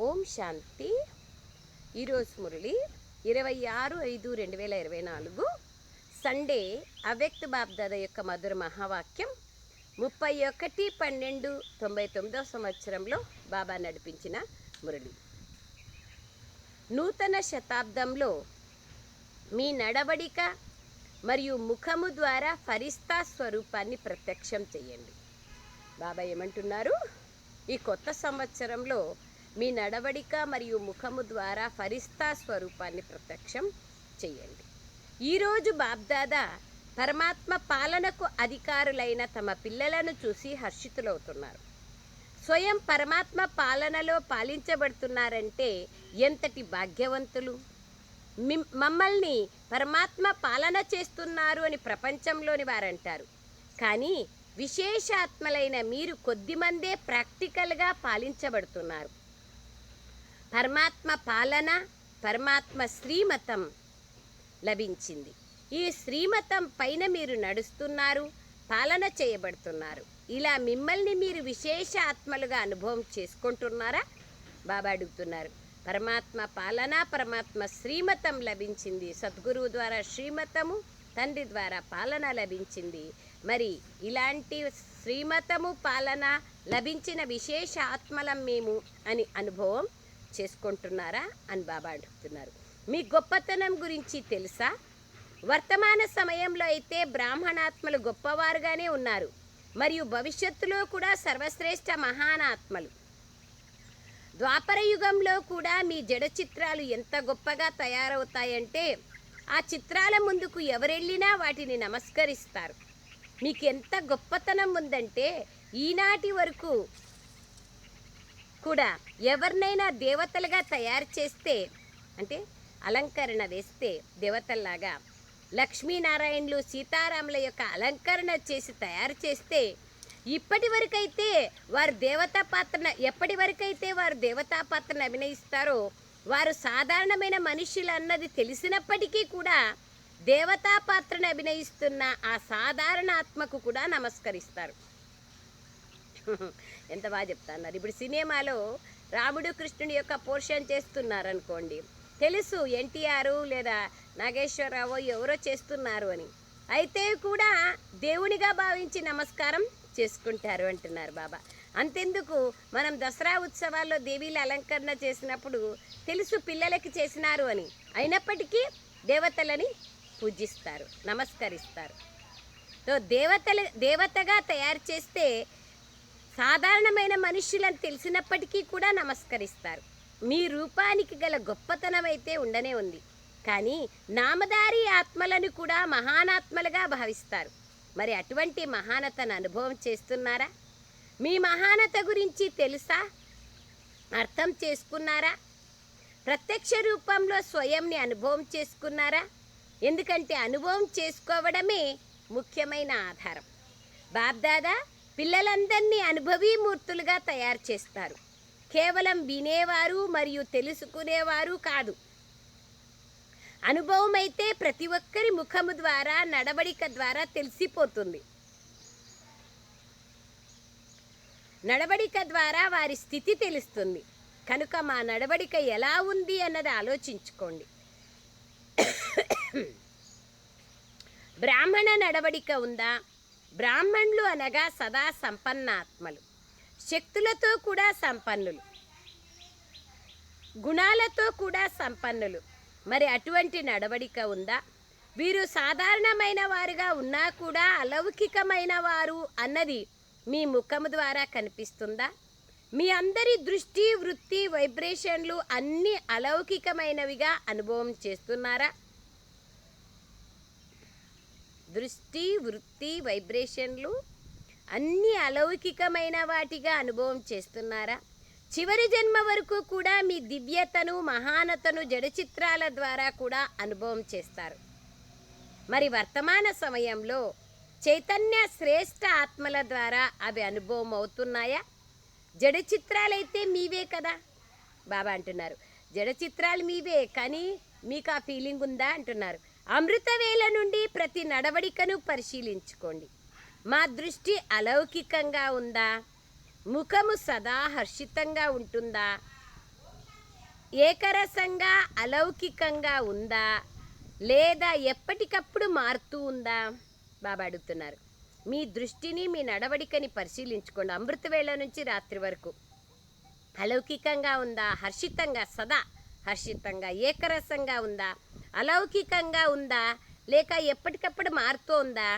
ఓం శాంతి. ఈరోజు మురళి ఇరవై ఆరు ఐదు రెండు వేల ఇరవై నాలుగు. సండే అవ్యక్త బాబ్దాద యొక్క మధుర మహావాక్యం. ముప్పై ఒకటి పన్నెండు తొంభై తొమ్మిదో సంవత్సరంలో బాబా నడిపించిన మురళి. నూతన శతాబ్దంలో మీ నడవడిక మరియు ముఖము ద్వారా ఫరిస్తా స్వరూపాన్ని ప్రత్యక్షం చేయండి. బాబా ఏమంటున్నారు? ఈ కొత్త సంవత్సరంలో మీ నడవడిక మరియు ముఖము ద్వారా ఫరిస్తా స్వరూపాన్ని ప్రత్యక్షం చేయండి. ఈరోజు బాబ్దాదా పరమాత్మ పాలనకు అధికారులైన తమ పిల్లలను చూసి హర్షితులవుతున్నారు. స్వయం పరమాత్మ పాలనలో పాలించబడుతున్నారంటే ఎంతటి భాగ్యవంతులు? మిమ్- మమ్మల్ని పరమాత్మ పాలన చేస్తున్నారు అని ప్రపంచంలోని వారంటారు. కానీ విశేషాత్మలైన మీరు కొద్దిమందే ప్రాక్టికల్గా పాలించబడుతున్నారు. పరమాత్మ పాలన పరమాత్మ శ్రీమతం లభించింది. ఈ శ్రీమతం పైన మీరు నడుస్తున్నారు పాలన చేయబడుతున్నారు. ఇలా మిమ్మల్ని మీరు విశేష ఆత్మలుగా అనుభవం చేసుకుంటున్నారా? బాబా అడుగుతున్నారు. పరమాత్మ పాలన పరమాత్మ శ్రీమతం లభించింది. సద్గురువు ద్వారా శ్రీమతము తండ్రి ద్వారా పాలన లభించింది. మరి ఇలాంటి శ్రీమతము పాలన లభించిన విశేష ఆత్మలం మేము అని అనుభవం చేసుకుంటున్నారా అని బాబా అడుగుతున్నారు. మీ గొప్పతనం గురించి తెలుసా? వర్తమాన సమయంలో అయితే బ్రాహ్మణాత్మలు గొప్పవారుగానే ఉన్నారు. మరియు భవిష్యత్తులో కూడా సర్వశ్రేష్ఠ మహానాత్మలు. ద్వాపర యుగంలో కూడా మీ జడ చిత్రాలు ఎంత గొప్పగా తయారవుతాయంటే ఆ చిత్రాల ముందుకు ఎవరెళ్ళినా వాటిని నమస్కరిస్తారు. మీకు ఎంత గొప్పతనం ఉందంటే ఈనాటి వరకు కూడా ఎవరినైనా దేవతలుగా తయారు చేస్తే అంటే అలంకరణ వేస్తే దేవతల్లాగా లక్ష్మీనారాయణులు సీతారాముల యొక్క అలంకరణ చేసి తయారు చేస్తే ఇప్పటి వరకైతే వారు దేవతా పాత్రన ఎప్పటి వరకైతే వారు దేవతా పాత్రను అభినయిస్తారో వారు సాధారణమైన మనుషులు అన్నది తెలిసినప్పటికీ కూడా దేవతా పాత్రను అభినయిస్తున్న ఆ సాధారణ ఆత్మకు కూడా నమస్కరిస్తారు. ఎంత బాగా చెప్తున్నారు. ఇప్పుడు సినిమాలో రాముడు కృష్ణుడి యొక్క పోర్షన్ చేస్తున్నారు అనుకోండి తెలుసు ఎన్టీఆర్ లేదా నాగేశ్వరరావు ఎవరో చేస్తున్నారు అని. అయితే కూడా దేవునిగా భావించి నమస్కారం చేసుకుంటారు అంటున్నారు బాబా. అంతెందుకు మనం దసరా ఉత్సవాల్లో దేవీల అలంకరణ చేసినప్పుడు తెలుసు పిల్లలకి చేసినారు అని. అయినప్పటికీ దేవతలని పూజిస్తారు నమస్కరిస్తారు. సో దేవతలు దేవతగా తయారు చేస్తే సాధారణమైన మనుషులను తెలిసినప్పటికీ కూడా నమస్కరిస్తారు. మీ రూపానికి గల గొప్పతనం అయితే ఉండనే ఉంది. కానీ నామధారి ఆత్మలను కూడా మహానాత్మలుగా భావిస్తారు. మరి అటువంటి మహానతను అనుభవం చేస్తున్నారా? మీ మహానత గురించి తెలుసా? అర్థం చేసుకున్నారా? ప్రత్యక్ష రూపంలో స్వయంని అనుభవం చేసుకున్నారా? ఎందుకంటే అనుభవం చేసుకోవడమే ముఖ్యమైన ఆధారం. బాబ్దాదా పిల్లలందరినీ అనుభవీమూర్తులుగా తయారు చేస్తారు. కేవలం వినేవారు మరియు తెలుసుకునేవారు కాదు. అనుభవం అయితే ప్రతి ఒక్కరి ముఖము ద్వారా నడవడిక ద్వారా తెలిసిపోతుంది. నడవడిక ద్వారా వారి స్థితి తెలుస్తుంది. కనుక మా నడవడిక ఎలా ఉంది అన్నది ఆలోచించుకోండి. బ్రాహ్మణ నడవడిక ఉందా? బ్రాహ్మణులు అనగా సదా సంపన్నాత్మలు. శక్తులతో కూడా సంపన్నులు. గుణాలతో కూడా సంపన్నులు. మరి అటువంటి నడవడిక ఉందా? వీరు సాధారణమైన వారుగా ఉన్నా కూడా అలౌకికమైన వారు అన్నది మీ ముఖము ద్వారా కనిపిస్తుందా? మీ అందరి దృష్టి వృత్తి వైబ్రేషన్లు అన్నీ అలౌకికమైనవిగా అనుభవం చేస్తున్నారా? దృష్టి వృత్తి వైబ్రేషన్లు అన్ని అలౌకికమైన వాటిగా అనుభవం చేస్తున్నారా? చివరి జన్మ వరకు కూడా మీ దివ్యతను మహానతను జడచిత్రాల ద్వారా కూడా అనుభవం చేస్తారు. మరి వర్తమాన సమయంలో చైతన్య శ్రేష్ఠ ఆత్మల ద్వారా అవి అనుభవం అవుతున్నాయా? జడ చిత్రాలైతే మీవే కదా? బాబా అంటున్నారు. జడ చిత్రాలు మీవే కానీ మీకు ఆ ఫీలింగ్ ఉందా? అంటున్నారు. అమృతవేళ నుండి ప్రతి నడవడికను పరిశీలించుకోండి. మా దృష్టి అలౌకికంగా ఉందా? ముఖము సదా హర్షితంగా ఉంటుందా? ఏకరసంగా అలౌకికంగా ఉందా? లేదా ఎప్పటికప్పుడు మారుతూ ఉందా? బాబా అడుగుతున్నారు. మీ దృష్టిని మీ నడవడికని పరిశీలించుకోండి. అమృతవేళ నుంచి రాత్రి వరకు. అలౌకికంగా ఉందా? హర్షితంగా సదా. హర్షితంగా ఏకరసంగా ఉందా? అలౌకికంగా ఉందా? లేక ఎప్పటికప్పుడు మారుతూ ఉందా?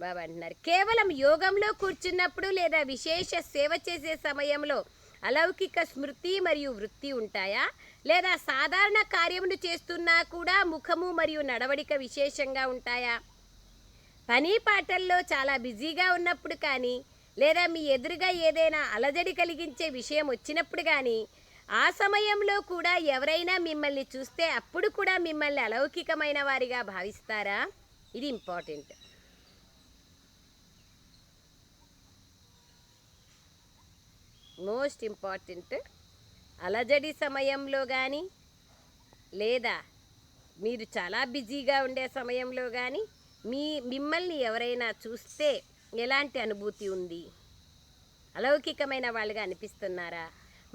బాబా అంటున్నారు. కేవలం యోగంలో కూర్చున్నప్పుడు లేదా విశేష సేవ చేసే సమయంలో అలౌకిక స్మృతి మరియు వృత్తి ఉంటాయా? లేదా సాధారణ కార్యమును చేస్తున్నా కూడా ముఖము మరియు నడవడిక విశేషంగా ఉంటాయా? పని పాటల్లో చాలా బిజీగా ఉన్నప్పుడు కానీ లేదా మీ ఎదురుగా ఏదైనా అలజడి కలిగించే విషయం వచ్చినప్పుడు కానీ ఆ సమయంలో కూడా ఎవరైనా మిమ్మల్ని చూస్తే అప్పుడు కూడా మిమ్మల్ని అలౌకికమైన వారిగా భావిస్తారా? ఇది ఇంపార్టెంట్. Most important. అలజడి సమయంలో కానీ లేదా మీరు చాలా బిజీగా ఉండే సమయంలో కానీ మీ మిమ్మల్ని ఎవరైనా చూస్తే ఎలాంటి అనుభూతి ఉంది? అలౌకికమైన వాళ్ళుగా అనిపిస్తున్నారా?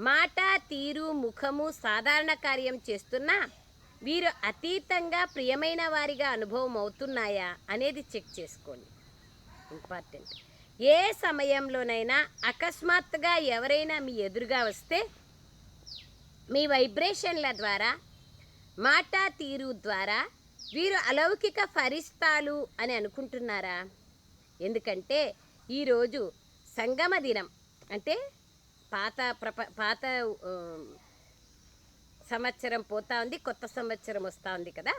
మాట తీరు ముఖము సాధారణ కార్యం చేస్తున్నా వీరు అతీతంగా ప్రియమైన వారిగా అనుభవం అవుతున్నాయా అనేది చెక్ చేసుకోండి. ఇంపార్టెంట్. ఏ సమయంలోనైనా అకస్మాత్తుగా ఎవరైనా మీ ఎదురుగా వస్తే మీ వైబ్రేషన్ల ద్వారా మాట తీరు ద్వారా వీరు అలౌకిక ఫరిస్తాలు అని అనుకుంటున్నారా? ఎందుకంటే ఈరోజు సంగమ దినం. అంటే పాత ప్రప పాత సంవత్సరం పోతా ఉంది కొత్త సంవత్సరం వస్తూ ఉంది కదా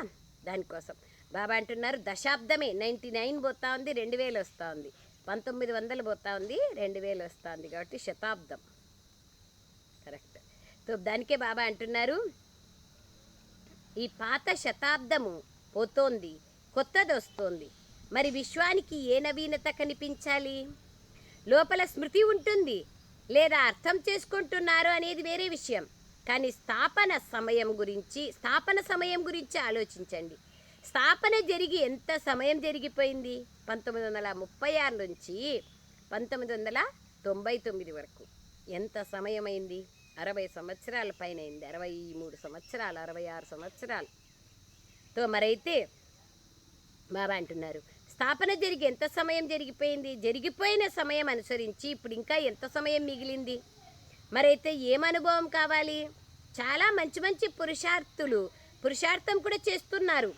దానికోసం. బాబా అంటున్నారు దశాబ్దమే నైంటీ నైన్ పోతా ఉంది రెండు వేలు వస్తూ ఉంది. పంతొమ్మిది వందలు పోతా ఉంది రెండు వేలు వస్తూ ఉంది కాబట్టి శతాబ్దం. కరెక్ట్. సో దానికే బాబా అంటున్నారు ఈ పాత శతాబ్దము పోతోంది కొత్తది వస్తోంది. మరి విశ్వానికి ఏ నవీనత కనిపించాలి? లోపల స్మృతి ఉంటుంది లేదా అర్థం చేసుకుంటున్నారు అనేది వేరే విషయం. కానీ స్థాపన సమయం గురించి స్థాపన సమయం గురించి ఆలోచించండి. స్థాపన జరిగి ఎంత సమయం జరిగిపోయింది? పంతొమ్మిది వందల ముప్పై ఆరు నుంచి పంతొమ్మిది వందల తొంభై తొమ్మిది వరకు. ఎంత సమయం అయింది అరవై సంవత్సరాల పైన అయింది అరవై మూడు సంవత్సరాలు అరవై ఆరు సంవత్సరాలు. తో మరైతే బాబా అంటున్నారు స్థాపన జరిగి ఎంత సమయం జరిగిపోయింది? జరిగిపోయిన సమయం అనుసరించి ఇప్పుడు ఇంకా ఎంత సమయం మిగిలింది? మరైతే ఏం అనుభవం కావాలి? చాలా మంచి మంచి పురుషార్థులు పురుషార్థం కూడా చేస్తున్నారు.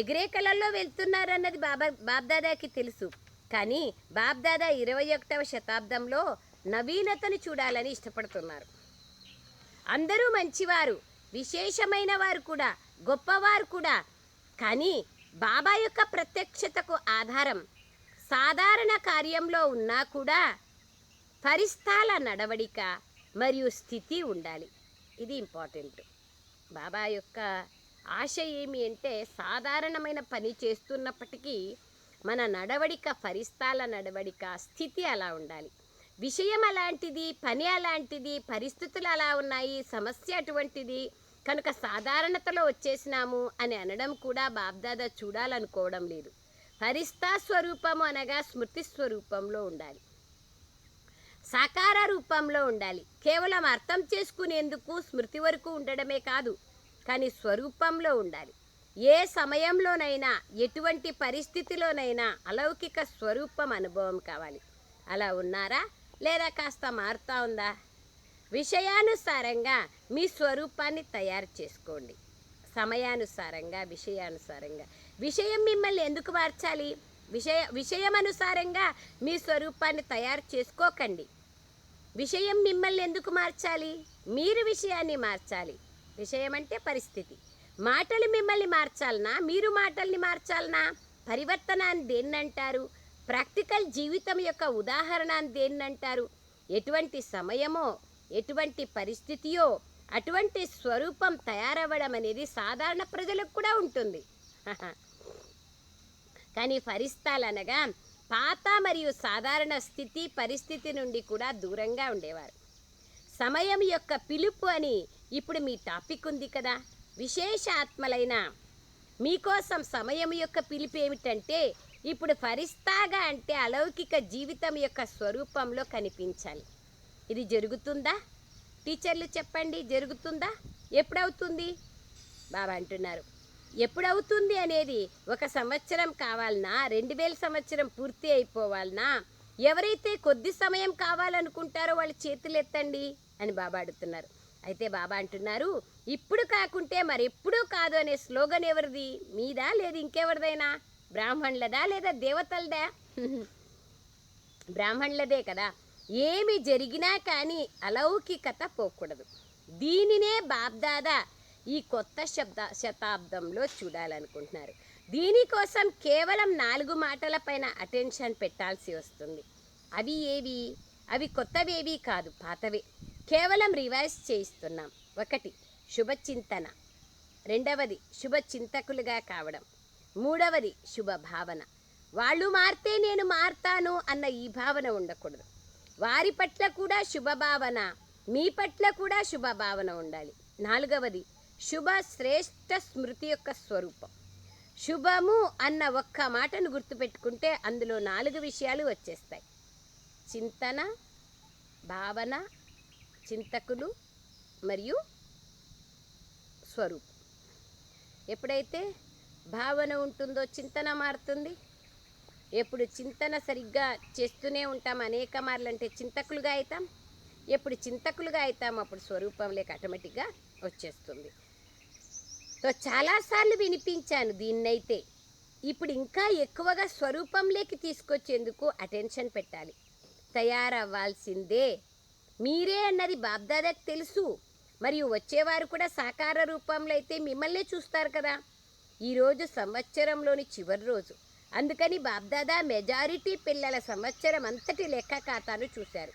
ఎగిరే కళల్లో వెళ్తున్నారు అన్నది బాబా బాబ్దాదాకి తెలుసు. కానీ బాబ్దాదా ఇరవై ఒకటవ శతాబ్దంలో నవీనతను చూడాలని ఇష్టపడుతున్నారు. అందరూ మంచివారు విశేషమైన వారు కూడా గొప్పవారు కూడా. కానీ బాబా యొక్క ప్రత్యక్షతకు ఆధారం సాధారణ కార్యంలో ఉన్నా కూడా పరిస్థాల నడవడిక మరియు స్థితి ఉండాలి. ఇది ఇంపార్టెంట్. బాబా యొక్క ఆశ ఏమి అంటే సాధారణమైన పని చేస్తున్నప్పటికీ మన నడవడిక పరిస్థాల నడవడిక స్థితి అలా ఉండాలి. విషయం అలాంటిది పని అలాంటిది పరిస్థితులు అలా ఉన్నాయి సమస్య అటువంటిది కనుక సాధారణతలో వచ్చేసినాము అని అనడం కూడా బాబ్దాదా చూడాలనుకోవడం లేదు. హరిస్తా స్వరూపము అనగా స్మృతి స్వరూపంలో ఉండాలి. సాకార రూపంలో ఉండాలి. కేవలం అర్థం చేసుకునేందుకు స్మృతి వరకు ఉండడమే కాదు కానీ స్వరూపంలో ఉండాలి. ఏ సమయంలోనైనా ఎటువంటి పరిస్థితిలోనైనా అలౌకిక స్వరూపం అనుభవం కావాలి. అలా ఉన్నారా? లేదా కాస్త మారుతా ఉందా? విషయానుసారంగా మీ స్వరూపాన్ని తయారు చేసుకోండి. సమయానుసారంగా విషయానుసారంగా. విషయం మిమ్మల్ని ఎందుకు మార్చాలి? విషయ విషయం అనుసారంగా మీ స్వరూపాన్ని తయారు చేసుకోకండి. విషయం మిమ్మల్ని ఎందుకు మార్చాలి? మీరు విషయాన్ని మార్చాలి. విషయం అంటే పరిస్థితి. మాటలు మిమ్మల్ని మార్చాలనా? మీరు మాటల్ని మార్చాలనా? పరివర్తన అని దేన్నంటారు? ప్రాక్టికల్ జీవితం యొక్క ఉదాహరణ అని దేన్నంటారు? ఎటువంటి సమయమో ఎటువంటి పరిస్థితియో అటువంటి స్వరూపం తయారవ్వడం అనేది సాధారణ ప్రజలకు కూడా ఉంటుంది. కానీ ఫరిస్తాలు అనగా పాత మరియు సాధారణ స్థితి పరిస్థితి నుండి కూడా దూరంగా ఉండేవారు. సమయం యొక్క పిలుపు అని ఇప్పుడు మీ టాపిక్ ఉంది కదా. విశేష ఆత్మలైన మీకోసం సమయం యొక్క పిలుపు ఏమిటంటే ఇప్పుడు ఫరిస్తాగా అంటే అలౌకిక జీవితం యొక్క స్వరూపంలో కనిపించాలి. ఇది జరుగుతుందా? టీచర్లు చెప్పండి జరుగుతుందా? ఎప్పుడవుతుంది? బాబా అంటున్నారు. ఎప్పుడవుతుంది అనేది ఒక సంవత్సరం కావాలనా? రెండు వేల సంవత్సరం పూర్తి అయిపోవాలనా? ఎవరైతే కొద్ది సమయం కావాలనుకుంటారో వాళ్ళు చేతులు ఎత్తండి అని బాబా అడుగుతున్నారు. అయితే బాబా అంటున్నారు ఇప్పుడు కాకుంటే మరెప్పుడూ కాదు అనే స్లోగన్ ఎవరిది? మీదా లేదు ఇంకెవరిదైనా? బ్రాహ్మణులదా లేదా దేవతలదా? బ్రాహ్మణులదే కదా. ఏమి జరిగినా కానీ అలౌకికత పోకూడదు. దీనినే బాబ్దాదా ఈ కొత్త శబ్ద శతాబ్దంలో చూడాలనుకుంటున్నారు. దీనికోసం కేవలం నాలుగు మాటలపైన అటెన్షన్ పెట్టాల్సి వస్తుంది. అవి ఏవి? అవి కొత్తవేవి కాదు పాతవే. కేవలం రివైజ్ చేయిస్తున్నాం. ఒకటి శుభచింతన. రెండవది శుభ చింతకులుగా కావడం. మూడవది శుభ భావన వాళ్ళు మారితే నేను మారతాను అన్న ఈ భావన ఉండకూడదు. వారి పట్ల కూడా శుభ భావన మీ పట్ల కూడా శుభ భావన ఉండాలి. నాలుగవది శుభ శ్రేష్ఠ స్మృతి యొక్క స్వరూపం. శుభము అన్న ఒక్క మాటను గుర్తుపెట్టుకుంటే అందులో నాలుగు విషయాలు వచ్చేస్తాయి. చింతన భావన చింతకులు మరియు స్వరూపం. ఎప్పుడైతే భావన ఉంటుందో చింతన మారుతుంది ఎప్పుడు చింతన సరిగ్గా చేస్తూనే ఉంటాం అనేక మార్లు అంటే చింతకులుగా అవుతాం ఎప్పుడు చింతకులుగా అవుతాం అప్పుడు స్వరూపం లేక ఆటోమేటిక్గా వచ్చేస్తుంది. సో చాలాసార్లు వినిపించాను దీన్నైతే. ఇప్పుడు ఇంకా ఎక్కువగా స్వరూపంలోకి తీసుకొచ్చేందుకు అటెన్షన్ పెట్టాలి. తయారవ్వాల్సిందే. మీరే అన్నది బాబ్దాదాకి తెలుసు. మరియు వచ్చేవారు కూడా సాకార రూపంలో అయితే మిమ్మల్నే చూస్తారు కదా. ఈరోజు సంవత్సరంలోని చివరి రోజు. అందుకని బాబ్దాదా మెజారిటీ పిల్లల సంవత్సరం అంతటి లెక్క ఖాతాను చూశారు.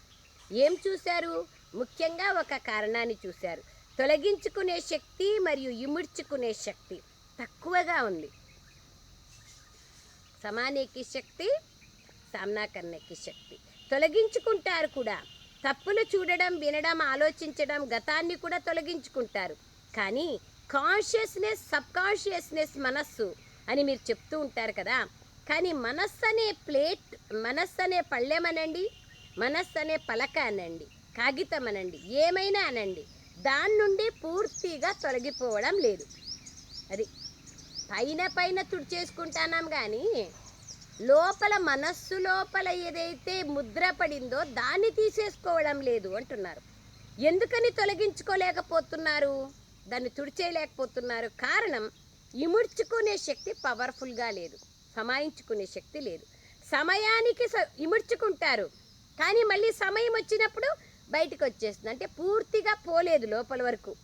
ఏం చూశారు? ముఖ్యంగా ఒక కారణాన్ని చూశారు. తొలగించుకునే శక్తి మరియు ఇముడ్చుకునే శక్తి తక్కువగా ఉంది. సమానేకి శక్తి సామ్నా కర్ణకి శక్తి. తొలగించుకుంటారు కూడా. తప్పులు చూడడం వినడం ఆలోచించడం గతాన్ని కూడా తొలగించుకుంటారు. కానీ కాన్షియస్నెస్ సబ్ కాన్షియస్నెస్ మనస్సు అని మీరు చెప్తూ ఉంటారు కదా కానీ మనస్సు అనే ప్లేట్ మనస్సు అనే పళ్ళెమనండి మనస్సు అనే పలక అనండి కాగితం అనండి ఏమైనా అనండి. దాని నుండి పూర్తిగా తొలగిపోవడం లేదు. అది పైన పైన తుడిచేసుకుంటానాం కానీ లోపల మనస్సు లోపల ఏదైతే ముద్ర పడిందో దాన్ని తీసేసుకోవడం లేదు అంటున్నారు. ఎందుకని తొలగించుకోలేకపోతున్నారు? దాన్ని తుడిచేయలేకపోతున్నారు. కారణం ఇముడ్చుకునే శక్తి పవర్ఫుల్గా లేదు. సమాయించుకునే శక్తి లేదు. సమయానికి స- ఇముడ్చుకుంటారు. కానీ మళ్ళీ సమయం వచ్చినప్పుడు బయటకు వచ్చేస్తుంది అంటే పూర్తిగా పోలేదు లోపల వరకు.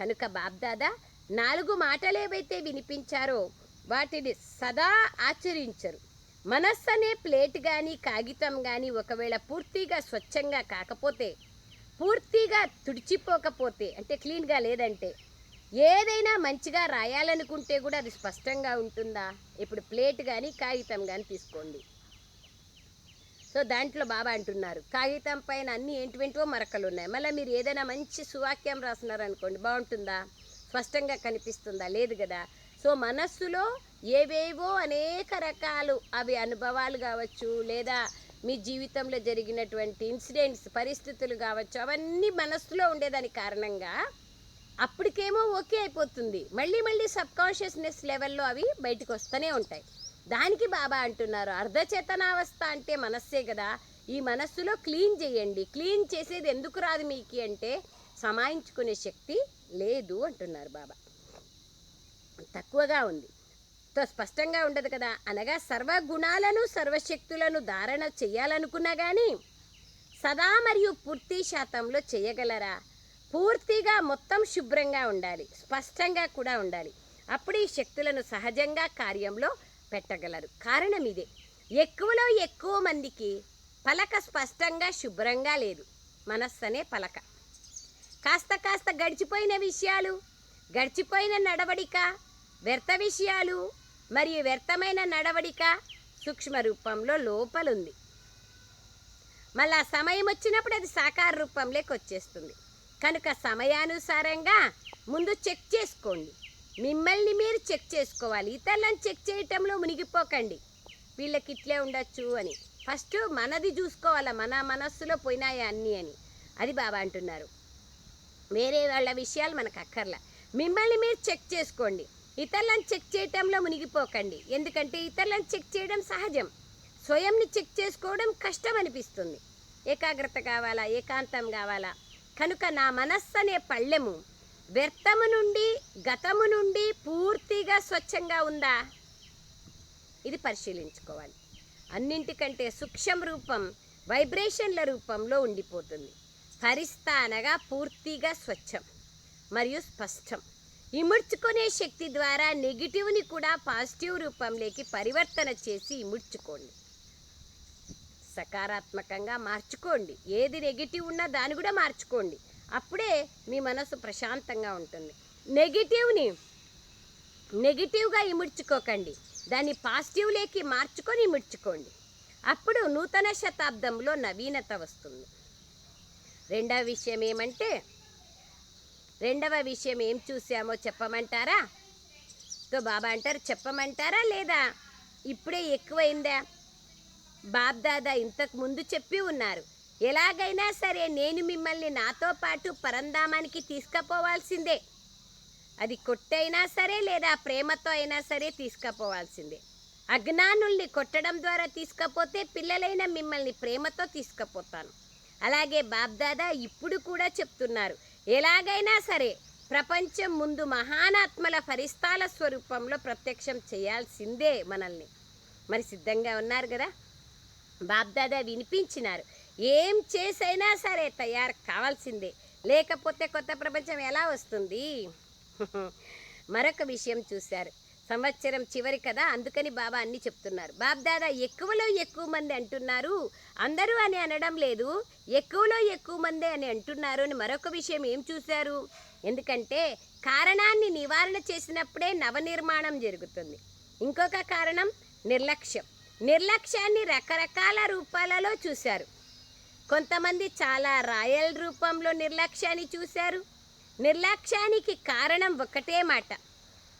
కనుక బాబ్దాదా నాలుగు మాటలు ఏవైతే వినిపించారో వాటిని సదా ఆచరించరు. మనస్సు అనే ప్లేట్ కానీ కాగితం కానీ ఒకవేళ పూర్తిగా స్వచ్ఛంగా కాకపోతే పూర్తిగా తుడిచిపోకపోతే అంటే క్లీన్గా లేదంటే ఏదైనా మంచిగా రాయాలనుకుంటే కూడా అది స్పష్టంగా ఉంటుందా? ఇప్పుడు ప్లేట్ కానీ కాగితం కానీ తీసుకోండి. సో దాంట్లో బాబా అంటున్నారు. కాగితం పైన అన్ని ఏంటివేంటివో మరకలు ఉన్నాయి. మళ్ళీ మీరు ఏదైనా మంచి సువాక్యం రాస్తున్నారనుకోండి బాగుంటుందా? స్పష్టంగా కనిపిస్తుందా? లేదు కదా? సో మనస్సులో ఏవేవో అనేక రకాలు అవి అనుభవాలు కావచ్చు లేదా మీ జీవితంలో జరిగినటువంటి ఇన్సిడెంట్స్ పరిస్థితులు కావచ్చు అవన్నీ మనస్సులో ఉండేదాని కారణంగా అప్పటికేమో ఓకే అయిపోతుంది. మళ్ళీ మళ్ళీ సబ్ కాన్షియస్నెస్ లెవెల్లో అవి బయటకు వస్తూనే ఉంటాయి. దానికి బాబా అంటున్నారు అర్ధచేతనావస్థ అంటే మనస్సే కదా. ఈ మనస్సులో క్లీన్ చేయండి. క్లీన్ చేసేది ఎందుకు రాదు మీకు అంటే సమాయించుకునే శక్తి లేదు అంటున్నారు బాబా. తక్కువగా ఉంది. స్పష్టంగా ఉండదు కదా. అనగా సర్వ గుణాలను సర్వశక్తులను ధారణ చేయాలనుకున్నా కానీ సదా మరియు పూర్తి శాతంలో చేయగలరా? పూర్తిగా మొత్తం శుభ్రంగా ఉండాలి స్పష్టంగా కూడా ఉండాలి. అప్పుడు ఈ శక్తులను సహజంగా కార్యంలో పెట్టగలరు. కారణం ఇదే. ఎక్కువలో ఎక్కువ మందికి పలక స్పష్టంగా శుభ్రంగా లేదు. మనస్సు అనే పలక. కాస్త కాస్త గడిచిపోయిన విషయాలు గడిచిపోయిన నడవడిక వ్యర్థ విషయాలు మరియు వ్యర్థమైన నడవడిక సూక్ష్మ రూపంలో లోపలుంది. మళ్ళా సమయం వచ్చినప్పుడు అది సాకార రూపంలోకి వచ్చేస్తుంది. కనుక సమయానుసారంగా ముందు చెక్ చేసుకోండి. మిమ్మల్ని మీరు చెక్ చేసుకోవాలి. ఇతరులను చెక్ చేయటంలో మునిగిపోకండి. వీళ్ళకి ఇట్లే ఉండొచ్చు అని. ఫస్ట్ మనది చూసుకోవాలి? మన మనస్సులో పోయినాయా అన్నీ అని. అది బాబా అంటున్నారు. వేరే వాళ్ళ విషయాలు మనకు అక్కర్లా. మిమ్మల్ని మీరు చెక్ చేసుకోండి. ఇతరులను చెక్ చేయటంలో మునిగిపోకండి. ఎందుకంటే ఇతరులను చెక్ చేయడం సహజం. స్వయంని చెక్ చేసుకోవడం కష్టం అనిపిస్తుంది. ఏకాగ్రత కావాలా? ఏకాంతం కావాలా? కనుక నా మనస్సు అనే పళ్ళెము. వ్యర్థము నుండి గతము నుండి పూర్తిగా స్వచ్ఛంగా ఉందా? ఇది పరిశీలించుకోవాలి. అన్నింటికంటే సూక్ష్మ రూపం వైబ్రేషన్ల రూపంలో ఉండిపోతుంది. పరిస్థ అనగా పూర్తిగా స్వచ్ఛం మరియు స్పష్టం. ఇముడ్చుకునే శక్తి ద్వారా నెగిటివ్ని కూడా పాజిటివ్ రూపంలోకి పరివర్తన చేసి ఇముడ్చుకోండి. సకారాత్మకంగా మార్చుకోండి. ఏది నెగిటివ్ ఉన్నా దాన్ని కూడా మార్చుకోండి. అప్పుడే మీ మనసు ప్రశాంతంగా ఉంటుంది. నెగిటివ్ని నెగిటివ్గా ఇముడ్చుకోకండి. దాన్ని పాజిటివ్లోకి మార్చుకొని ఇముడ్చుకోండి. అప్పుడు నూతన శతాబ్దంలో నవీనత వస్తుంది. రెండవ విషయం ఏమంటే రెండవ విషయం ఏం చూసామో చెప్పమంటారా? తో బాబా అంటారు చెప్పమంటారా లేదా? ఇప్పుడే ఎక్కువైందా? బాబ్దాదా ఇంతకు ముందు చెప్పి ఉన్నారు. ఎలాగైనా సరే నేను మిమ్మల్ని నాతో పాటు పరంధామానికి తీసుకుపోవాల్సిందే. అది కొట్టైనా సరే లేదా ప్రేమతో అయినా సరే తీసుకుపోవాల్సిందే. అజ్ఞానుల్ని కొట్టడం ద్వారా తీసుకపోతే పిల్లలైన మిమ్మల్ని ప్రేమతో తీసుకుపోతాను. అలాగే బాబ్దాదా ఇప్పుడు కూడా చెప్తున్నారు. ఎలాగైనా సరే ప్రపంచం ముందు మహానాత్మల ఫరిస్తాల స్వరూపంలో ప్రత్యక్షం చేయాల్సిందే మనల్ని. మరి సిద్ధంగా ఉన్నారు కదా? బాబ్దాదా వినిపించినారు. ఏం చేసైనా సరే తయారు కావాల్సిందే. లేకపోతే కొత్త ప్రపంచం ఎలా వస్తుంది? మరొక విషయం చూశారు. సంవత్సరం చివరి కదా అందుకని బాబా అన్ని చెప్తున్నారు. బాబ్దాదా ఎక్కువలో ఎక్కువ మంది అంటున్నారు అందరూ అని అనడం లేదు. ఎక్కువలో ఎక్కువ మంది అని అంటున్నారు అని మరొక విషయం ఏం చూశారు? ఎందుకంటే కారణాన్ని నివారణ చేసినప్పుడే నవనిర్మాణం జరుగుతుంది. ఇంకొక కారణం నిర్లక్ష్యం. నిర్లక్ష్యాన్ని రకరకాల రూపాలలో చూశారు. కొంతమంది చాలా రాయల్ రూపంలో నిర్లక్ష్యాన్ని చూశారు. నిర్లక్ష్యానికి కారణం ఒకటే మాట.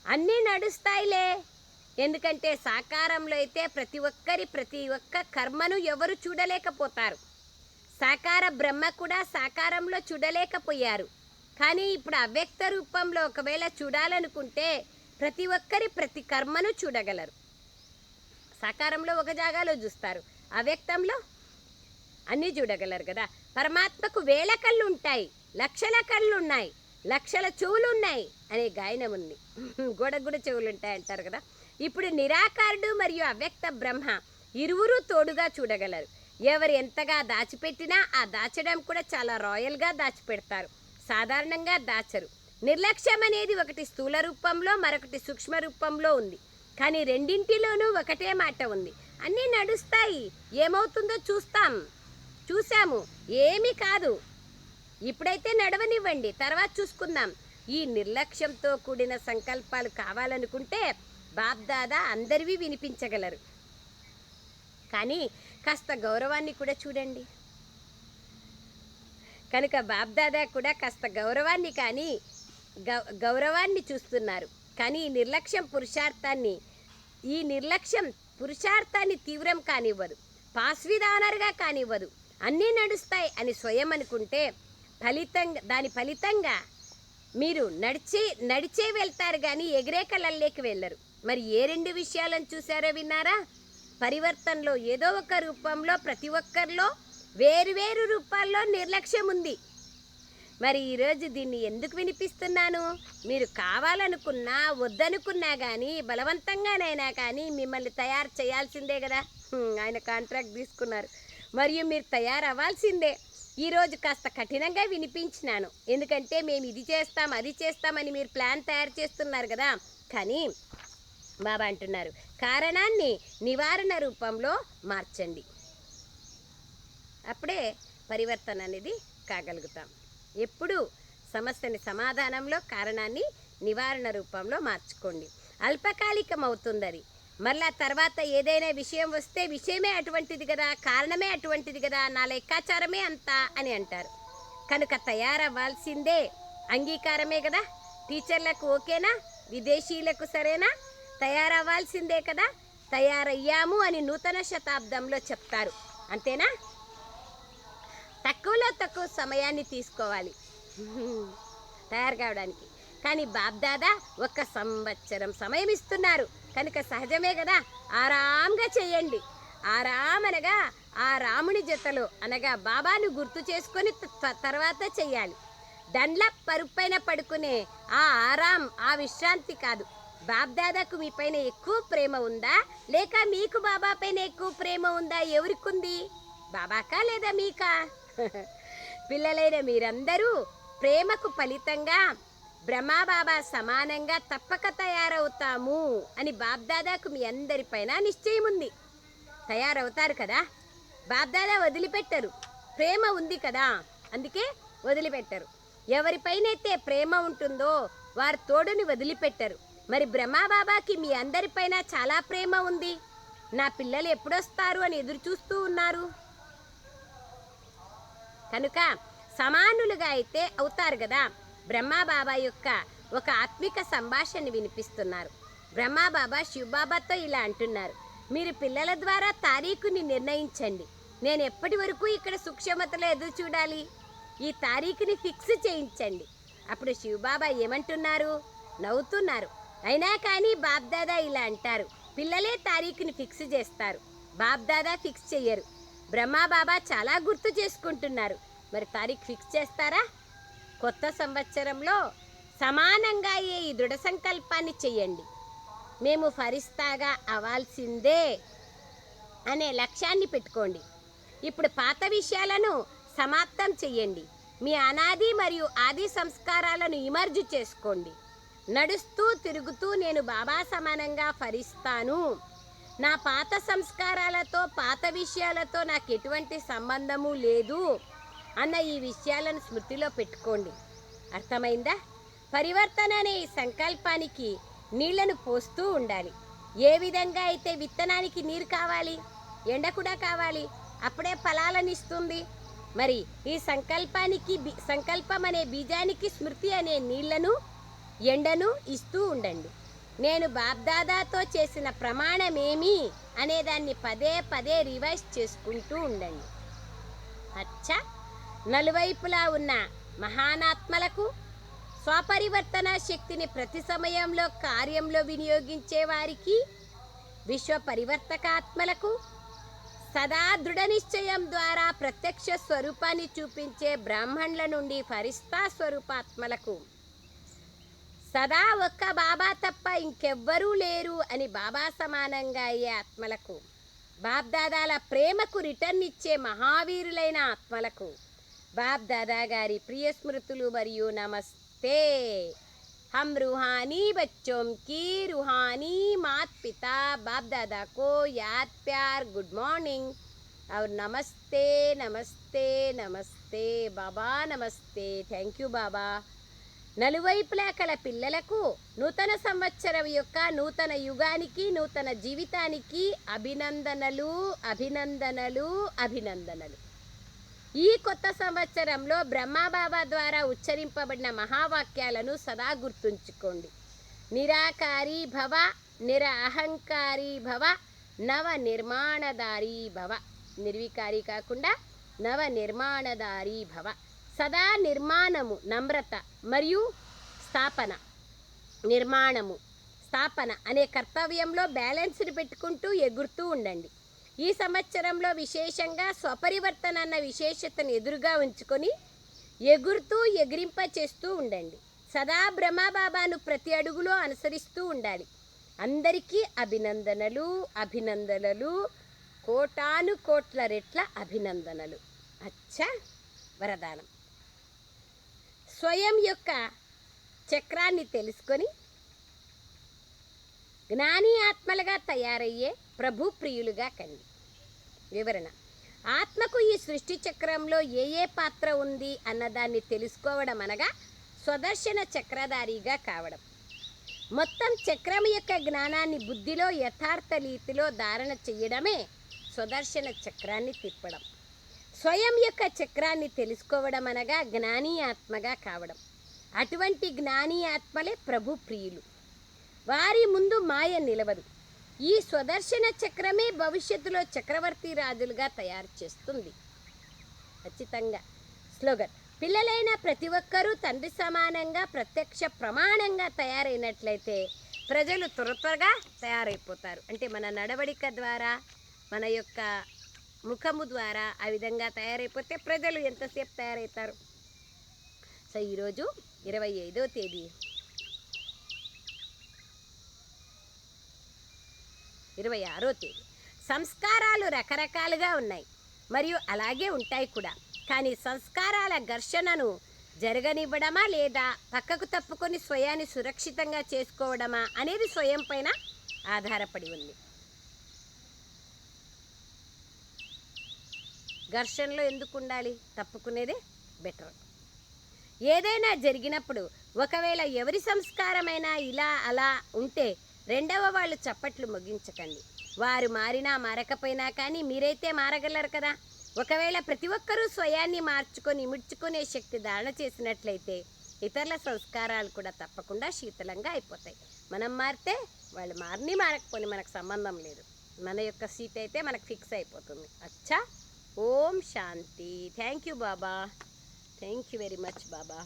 అన్నీ నడుస్తాయిలే. ఎందుకంటే సాకారంలో అయితే ప్రతి ఒక్కరి ప్రతి ఒక్క కర్మను ఎవరు చూడలేకపోతారు. సాకార బ్రహ్మ కూడా సాకారంలో చూడలేకపోయారు. కానీ ఇప్పుడు అవ్యక్త రూపంలో ఒకవేళ చూడాలనుకుంటే ప్రతి ఒక్కరి ప్రతి కర్మను చూడగలరు. సాకారంలో ఒక జాగాలో చూస్తారు. అవ్యక్తంలో అన్నీ చూడగలరు కదా. పరమాత్మకు వేల కళ్ళు ఉంటాయి లక్షల కళ్ళు ఉన్నాయి లక్షల చెవులు ఉన్నాయి అనే గాయనం ఉంది. గోడకు కూడా చెవులు ఉంటాయి అంటారు కదా. ఇప్పుడు నిరాకారుడు మరియు అవ్యక్త బ్రహ్మ ఇరువురు తోడుగా చూడగలరు. ఎవరు ఎంతగా దాచిపెట్టినా ఆ దాచడం కూడా చాలా రాయల్గా దాచిపెడతారు. సాధారణంగా దాచరు. నిర్లక్ష్యం అనేది ఒకటి స్థూల రూపంలో మరొకటి సూక్ష్మ రూపంలో ఉంది. కానీ రెండింటిలోనూ ఒకటే మాట ఉంది. అన్నీ నడుస్తాయి. ఏమవుతుందో చూస్తాం. చూసాము ఏమీ కాదు. ఇప్పుడైతే నడవనివ్వండి. తర్వాత చూసుకుందాం. ఈ నిర్లక్ష్యంతో కూడిన సంకల్పాలు కావాలనుకుంటే బాప్దాదా అందరివి వినిపించగలరు. కానీ కాస్త గౌరవాన్ని కూడా చూడండి. కనుక బాప్దాదా కూడా కాస్త గౌరవాన్ని కానీ గౌ గౌరవాన్ని చూస్తున్నారు. కానీ ఈ నిర్లక్ష్యం పురుషార్థాన్ని ఈ నిర్లక్ష్యం పురుషార్థాన్ని తీవ్రం కానివ్వదు పాస్విధానర్గా కానివ్వదు. అన్నీ నడుస్తాయి అని స్వయం అనుకుంటే ఫలితంగా దాని ఫలితంగా మీరు నడిచే నడిచే వెళ్తారు కానీ ఎగిరే కళ్ళల్లోకి వెళ్ళరు. మరి ఏ రెండు విషయాలను చూసారో విన్నారా? పరివర్తనలో ఏదో ఒక రూపంలో ప్రతి ఒక్కరిలో వేరువేరు రూపాల్లో నిర్లక్ష్యం ఉంది. మరి ఈరోజు దీన్ని ఎందుకు వినిపిస్తున్నాను? మీరు కావాలనుకున్నా వద్దనుకున్నా కానీ బలవంతంగానైనా కానీ మిమ్మల్ని తయారు చేయాల్సిందే కదా. ఆయన కాంట్రాక్ట్ తీసుకున్నారు. మరియు మీరు తయారవ్వాల్సిందే. ఈరోజు కాస్త కఠినంగా వినిపించినాను. ఎందుకంటే మేము ఇది చేస్తాం అది చేస్తామని మీరు ప్లాన్ తయారు చేస్తున్నారు కదా. కానీ బాబా అంటున్నారు కారణాన్ని నివారణ రూపంలో మార్చండి. అప్పుడే పరివర్తన అనేది కాగలుగుతాం. ఎప్పుడు సమస్యని సమాధానంలో కారణాన్ని నివారణ రూపంలో మార్చుకోండి. అల్పకాలికం అవుతుంది అది మళ్ళా తర్వాత ఏదైనా విషయం వస్తే విషయమే అటువంటిది కదా కారణమే అటువంటిది కదా నా లెక్కాచారమే అంత అని అంటారు. కనుక తయారవ్వాల్సిందే అంగీకారమే కదా టీచర్లకు ఓకేనా విదేశీయులకు సరేనా తయారవ్వాల్సిందే కదా తయారయ్యాము అని నూతన శతాబ్దంలో చెప్తారు. అంతేనా? తక్కువలో తక్కువ సమయాన్ని తీసుకోవాలి. తయారు కావడానికి. కానీ బాబ్దాదా ఒక్క సంవత్సరం సమయం ఇస్తున్నారు. కనుక సహజమే కదా? ఆరాంగా చేయండి. ఆరామనగా ఆ రాముని జతలో అనగా బాబాను గుర్తు చేసుకొని త- తర్వాత చెయ్యాలి. దండ్ల పరుపైన పడుకునే ఆ ఆరాం ఆ విశ్రాంతి కాదు. బాబ్దాదాకు మీ పైన ఎక్కువ ప్రేమ ఉందా? లేక మీకు బాబా పైన ఎక్కువ ప్రేమ ఉందా? ఎవరికుంది? బాబాకా లేదా మీకా? పిల్లలైన మీరందరూ ప్రేమకు ఫలితంగా బ్రహ్మాబాబా సమానంగా తప్పక తయారవుతాము అని బాబ్దాదాకు మీ అందరిపైన నిశ్చయం ఉంది. తయారవుతారు కదా? బాబ్దాదా వదిలిపెట్టరు. ప్రేమ ఉంది కదా? అందుకే వదిలిపెట్టరు. ఎవరిపైనైతే ప్రేమ ఉంటుందో వారి తోడుని వదిలిపెట్టరు. మరి బ్రహ్మాబాబాకి మీ అందరిపైన చాలా ప్రేమ ఉంది. నా పిల్లలు ఎప్పుడొస్తారు అని ఎదురు చూస్తూ ఉన్నారు. కనుక సమానులుగా అయితే అవుతారు కదా? బ్రహ్మాబాబా యొక్క ఒక ఆత్మిక సంభాషణ వినిపిస్తున్నారు. బ్రహ్మాబాబా శివబాబాతో ఇలా అంటున్నారు. మీరు పిల్లల ద్వారా తారీఖుని నిర్ణయించండి. నేను ఎప్పటి వరకు ఇక్కడ సుక్షమతలో ఎదురు చూడాలి? ఈ తారీఖుని ఫిక్స్ చేయించండి. అప్పుడు శివబాబా ఏమంటున్నారు? నవ్వుతున్నారు. అయినా కానీ బాబ్దాదా ఇలా అంటారు. పిల్లలే తారీఖుని ఫిక్స్ చేస్తారు. బాబ్దాదా ఫిక్స్ చెయ్యరు. బ్రహ్మాబాబా చాలా గుర్తు చేసుకుంటున్నారు. మరి తారీఖు ఫిక్స్ చేస్తారా? కొత్త సంవత్సరంలో సమానంగా అయ్యే ఈ దృఢ సంకల్పాన్ని చేయండి మేము ఫరిస్తాగా అవ్వాల్సిందే అనే లక్ష్యాన్ని పెట్టుకోండి. ఇప్పుడు పాత విషయాలను సమాప్తం చెయ్యండి. మీ అనాది మరియు ఆది సంస్కారాలను ఇమర్జు చేసుకోండి. నడుస్తూ తిరుగుతూ నేను బాబా సమానంగా ఫరిస్తాను. నా పాత సంస్కారాలతో పాత విషయాలతో నాకు ఎటువంటి సంబంధము లేదు అన్న ఈ విషయాలను స్మృతిలో పెట్టుకోండి. అర్థమైందా? పరివర్తన అనే ఈ సంకల్పానికి నీళ్ళను పోస్తూ ఉండాలి. ఏ విధంగా అయితే విత్తనానికి నీరు కావాలి ఎండ కూడా కావాలి అప్పుడే ఫలాలను ఇస్తుంది. మరి ఈ సంకల్పానికి బి- సంకల్పం అనే బీజానికి స్మృతి అనే నీళ్ళను ఎండను ఇస్తూ ఉండండి. నేను బాబ్దాదాతో చేసిన ప్రమాణమేమి అనేదాన్ని పదే పదే రివైజ్ చేసుకుంటూ ఉండండి. అచ్చ! నలువైపులా ఉన్న మహానాత్మలకు స్వపరివర్తన శక్తిని ప్రతి సమయంలో కార్యంలో వినియోగించే వారికి విశ్వ పరివర్తకాత్మలకు సదా దృఢ నిశ్చయం ద్వారా ప్రత్యక్ష స్వరూపాన్ని చూపించే బ్రాహ్మణుల నుండి ఫరిస్తా స్వరూపాత్మలకు సదా ఒక్క బాబా తప్ప ఇంకెవ్వరూ లేరు అని బాబా సమానంగా అయ్యే ఆత్మలకు బాబ్దాదాల ప్రేమకు రిటర్న్ ఇచ్చే మహావీరులైన ఆత్మలకు బాబ్దాదా గారి ప్రియ స్మృతులు మరియు నమస్తే हम रूहानी बच्चों की रूहानी मात पिता बाप दादा को याद प्यार गुड मॉर्निंग और नमस्ते नमस्ते नमस्ते బాబా నమస్తే థ్యాంక్ యూ బాబా నలువైపులా కల పిల్లలకు నూతన సంవత్సరం యొక్క నూతన యుగానికి నూతన జీవితానికి అభినందనలు అభినందనలు అభినందనలు. ఈ కొత్త సంవత్సరంలో బ్రహ్మబాబా ద్వారా ఉచ్చరింపబడిన మహావాక్యాలను సదా గుర్తుంచుకోండి. నిరాకారి భవ నిరహంకారి భవ నవ నిర్మాణదారి భవ. నిర్వికారి కాకుండా నవ నిర్మాణదారి భవ. సదా నిర్మాణము నమ్రత మరియు స్థాపన. నిర్మాణము స్థాపన అనే కర్తవ్యంలో బ్యాలెన్స్ని పెట్టుకుంటూ ఎగురుతూ ఉండండి. ఈ సంవత్సరంలో విశేషంగా స్వపరివర్తన అన్న విశేషతను ఎదురుగా ఉంచుకొని ఎగురుతూ ఎగిరింప చేస్తూ ఉండండి. సదా బ్రహ్మబాబాను ప్రతి అడుగులో అనుసరిస్తూ ఉండాలి. అందరికీ అభినందనలు అభినందనలు కోటాను కోట్ల రెట్ల అభినందనలు. అచ్చా వరదానం. స్వయం యొక్క చక్రాన్ని తెలుసుకొని జ్ఞాని ఆత్మలుగా తయారయ్యే ప్రభు ప్రియులుగా కండి. వివరణ. ఆత్మకు ఈ సృష్టి చక్రంలో ఏ ఏ పాత్ర ఉంది అన్నదాన్ని తెలుసుకోవడం అనగా స్వదర్శన చక్రధారిగా కావడం. మొత్తం చక్రం యొక్క జ్ఞానాన్ని బుద్ధిలో యథార్థ రీతిలో ధారణ చేయడమే స్వదర్శన చక్రాన్ని తిప్పడం. స్వయం యొక్క చక్రాన్ని తెలుసుకోవడం అనగా జ్ఞానీ ఆత్మగా కావడం. అటువంటి జ్ఞానీ ఆత్మలే ప్రభు ప్రియులు. వారి ముందు మాయ నిలవదు. ఈ స్వదర్శన చక్రమే భవిష్యత్తులో చక్రవర్తి రాజులుగా తయారు చేస్తుంది. ఖచ్చితంగా. స్లోగన్. పిల్లలైన ప్రతి ఒక్కరూ తండ్రి సమానంగా ప్రత్యక్ష ప్రమాణంగా తయారైనట్లయితే ప్రజలు త్వర త్వరగా తయారైపోతారు. అంటే మన నడవడిక ద్వారా మన యొక్క ముఖము ద్వారా ఆ విధంగా తయారైపోతే ప్రజలు ఎంతసేపు తయారవుతారు సో ఈరోజు ఇరవై ఐదో తేదీ. ఇరవై ఆరో తేదీ. సంస్కారాలు రకరకాలుగా ఉన్నాయి. మరియు అలాగే ఉంటాయి కూడా. కానీ సంస్కారాల ఘర్షణను జరగనివ్వడమా లేదా పక్కకు తప్పుకొని స్వయాన్ని సురక్షితంగా చేసుకోవడమా అనేది స్వయం పైన ఆధారపడి ఉంది. ఘర్షణలో ఎందుకు ఉండాలి? తప్పుకునేదే బెటర్. ఏదైనా జరిగినప్పుడు ఒకవేళ ఎవరి సంస్కారమైనా ఇలా అలా ఉంటే రెండవ వాళ్ళు చప్పట్లు ముగించకండి. వారు మారినా మారకపోయినా కానీ మీరైతే మారగలరు కదా. ఒకవేళ ప్రతి ఒక్కరూ స్వయాన్ని మార్చుకొని ముడుచుకునే శక్తి ధారణ చేసినట్లయితే ఇతరుల సంస్కారాలు కూడా తప్పకుండా శీతలంగా అయిపోతాయి. మనం మారితే వాళ్ళు మారిని మారకపోని మనకు సంబంధం లేదు. మన యొక్క సీట్ అయితే మనకు ఫిక్స్ అయిపోతుంది. అచ్చా! ఓం శాంతి థ్యాంక్ యూ బాబా thank you very much Baba